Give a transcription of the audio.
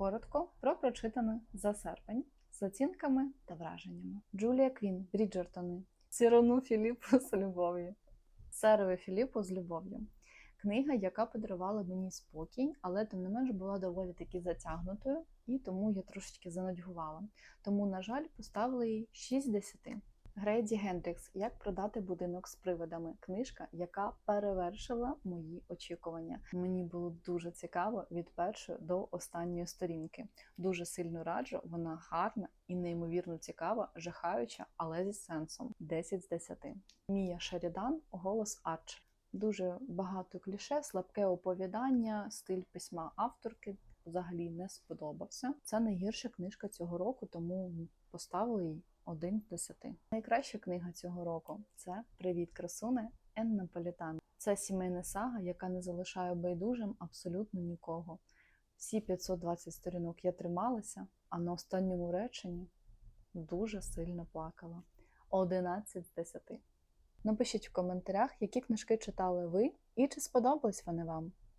Коротко про прочитане за серпень з оцінками та враженнями. Джулія Квін, Бріджертони, Сірону Філіппу з любов'ю, Серове Філіппу з любов'ю. Книга, яка подарувала мені спокій, але тим не менш була доволі таки затягнутою, і тому я трошечки занудьгувала. Тому, на жаль, поставила їй 6 з 10. Грейді Гендрікс Як продати будинок з привидами. Книжка, яка перевершила мої очікування. Мені було дуже цікаво від першої до останньої сторінки. Дуже сильно раджу, вона гарна і неймовірно цікава, жахаюча, але зі сенсом. 10 з 10. Мія Шерідан Голос Арчер. Дуже багато кліше, слабке оповідання, стиль письма авторки взагалі не сподобався. Це найгірша книжка цього року, тому поставили їй 1 з 10. Найкраща книга цього року це Привіт, красуне Ен Наполітан. Це сімейна сага, яка не залишає байдужим абсолютно нікого. Всі 520 сторінок я трималася, а на останньому реченні дуже сильно плакала. 11 з 10. Напишіть в коментарях, які книжки читали ви і чи сподобались вони вам.